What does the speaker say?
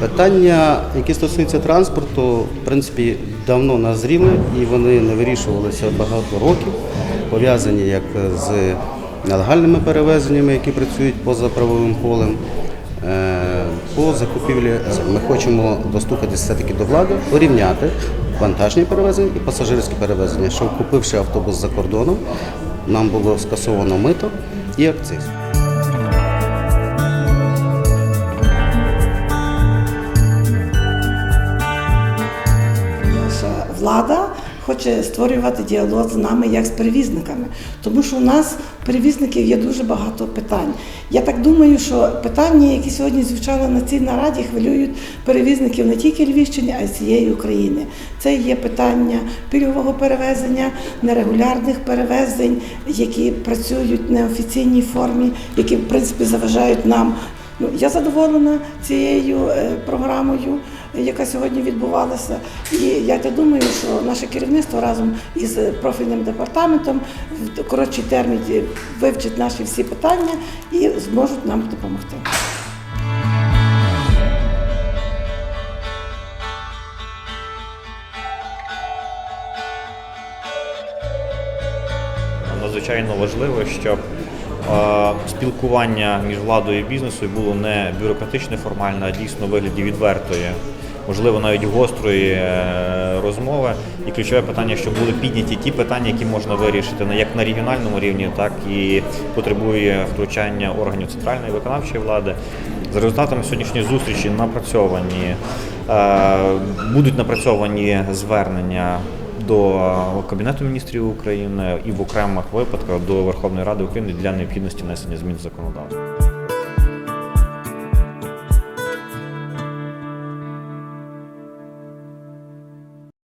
Питання, які стосуються транспорту, в принципі, давно назріли і вони не вирішувалися багато років, пов'язані як з нелегальними перевезеннями, які працюють поза правовим полем. Е, По закупівлі ми хочемо достукатися все-таки до влади, порівняти вантажні перевезення і пасажирські перевезення, щоб купивши автобус за кордоном, нам було скасовано мито і акциз. Влада хоче створювати діалог з нами як з перевізниками, тому що у нас перевізників є дуже багато питань. Я так думаю, що питання, які сьогодні звучали на цій нараді, хвилюють перевізників не тільки Львівщини, а й всієї України. Це є питання пільгового перевезення, нерегулярних перевезень, які працюють в неофіційній формі, які в принципі заважають нам Ну, я задоволена цією е, програмою, яка сьогодні відбувалася. І я думаю, що наше керівництво разом із профільним департаментом в коротший термін вивчить наші всі питання і зможуть нам допомогти. Надзвичайно важливо, щоб спілкування між владою і бізнесом було не бюрократичне формальне, а дійсно вигляді відвертої, можливо, навіть гострої е, розмови. І ключове питання, щоб були підняті ті питання, які можна вирішити як на регіональному рівні, так і потребує втручання органів центральної виконавчої влади. За результатами сьогоднішньої зустрічі напрацьовані е, будуть напрацьовані звернення до Кабінету міністрів України і в окремих випадках до Верховної Ради України для необхідності внесення змін в законодавство.